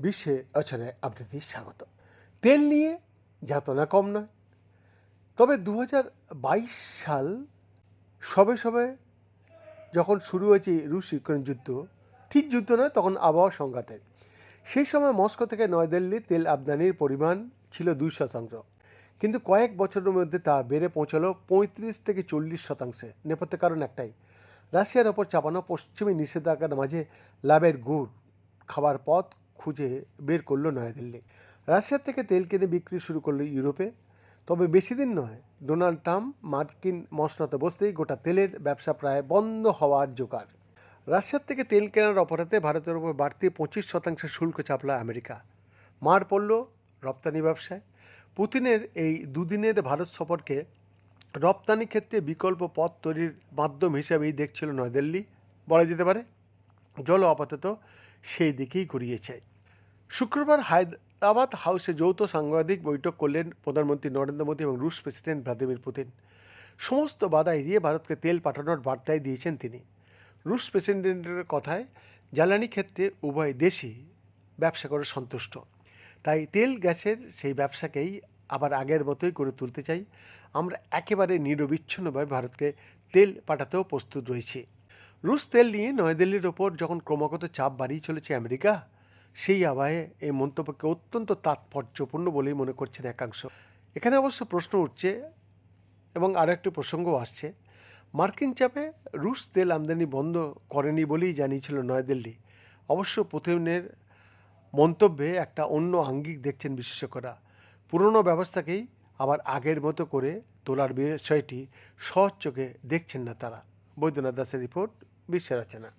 বিশ্বে অচলে আপনাদের স্বাগত। তেল নিয়ে যাতনা কম নয়, তবে দুহাজার বাইশ সাল সবে সবে যখন শুরু হয়েছে রুশ ইউক্রেন যুদ্ধ, ঠিক যুদ্ধ নয়, তখন আবহাওয়া সংঘাতের। সেই সময় মস্কো থেকে নয়াদিল্লি তেল আমদানির পরিমাণ ছিল দুই শতাংশ। কিন্তু কয়েক বছরের মধ্যে তা বেড়ে পৌঁছালো পঁয়ত্রিশ থেকে চল্লিশ শতাংশে। নেপথ্যের কারণ একটাই রাশিয়ার ওপর চাপানো পশ্চিমী নিষেধাজ্ঞার মাঝে লাভের গুড় খাবার পথ খুঁজে বের করল নয়াদিল্লি। রাশিয়ার থেকে তেল কিনে বিক্রি শুরু করল ইউরোপে। তবে বেশি দিন নয়, ডোনাল্ড ট্রাম্প মার্কিন মসনতে বসতেই গোটা তেলের ব্যবসা প্রায় বন্ধ হওয়ার জোগাড়। রাশিয়ার থেকে তেল কেনার অপরাধে ভারতের উপর বাড়তি পঁচিশ শতাংশ শুল্ক চাপল আমেরিকা। মার পড়ল রপ্তানি ব্যবসায়। পুতিনের এই দুদিনের ভারত সফরকে রপ্তানি ক্ষেত্রে বিকল্প পথ তৈরির মাধ্যম হিসেবেই দেখছিল নয়াদিল্লি। বলা যেতে পারে, জল আপাতত সেই দিকেই ঘুরিয়েছে শুক্রবার হায়দ্রাবাদ হাউসে যৌথ সাংবাদিক বৈঠক করলেন প্রধানমন্ত্রী নরেন্দ্র মোদী এবং রুশ প্রেসিডেন্ট ভ্লাদিমির পুতিন। সমস্ত বাধা এড়িয়ে ভারতকে তেল পাঠানোর বার্তায় দিয়েছেন তিনি। রুশ প্রেসিডেন্টের কথায়, জ্বালানি ক্ষেত্রে উভয় দেশই ব্যবসা করে সন্তুষ্ট। তাই তেল, গ্যাসের সেই ব্যবসাকেই আবার আগের মতোই করে তুলতে চাই। আমরা একেবারে নিরবিচ্ছিন্নভাবে ভারতকে তেল পাঠাতেও প্রস্তুত রয়েছি। রুশ তেল নিয়ে নয়াদিল্লির ওপর যখন ক্রমাগত চাপ বাড়িয়ে চলেছে আমেরিকা, সেই আবহে এই মন্তব্যকে অত্যন্ত তাৎপর্যপূর্ণ বলেই মনে করছেন একাংশ। এখানে অবশ্য প্রশ্ন উঠছে এবং আরও একটি প্রসঙ্গও আসছে। মার্কিন চাপে রুশ তেল আমদানি বন্ধ করেনি বলেই জানিয়েছিল নয়াদিল্লি। অবশ্য পুতিনের মন্তব্যে একটা অন্য আঙ্গিক দেখছেন বিশেষজ্ঞরা। পুরনো ব্যবস্থাকেই আবার আগের মতো করে তোলার বিষয়টি সহজ চোখে দেখছেন না তারা। বৈদ্যনাথ দাসের রিপোর্ট বিশ্বের রচনা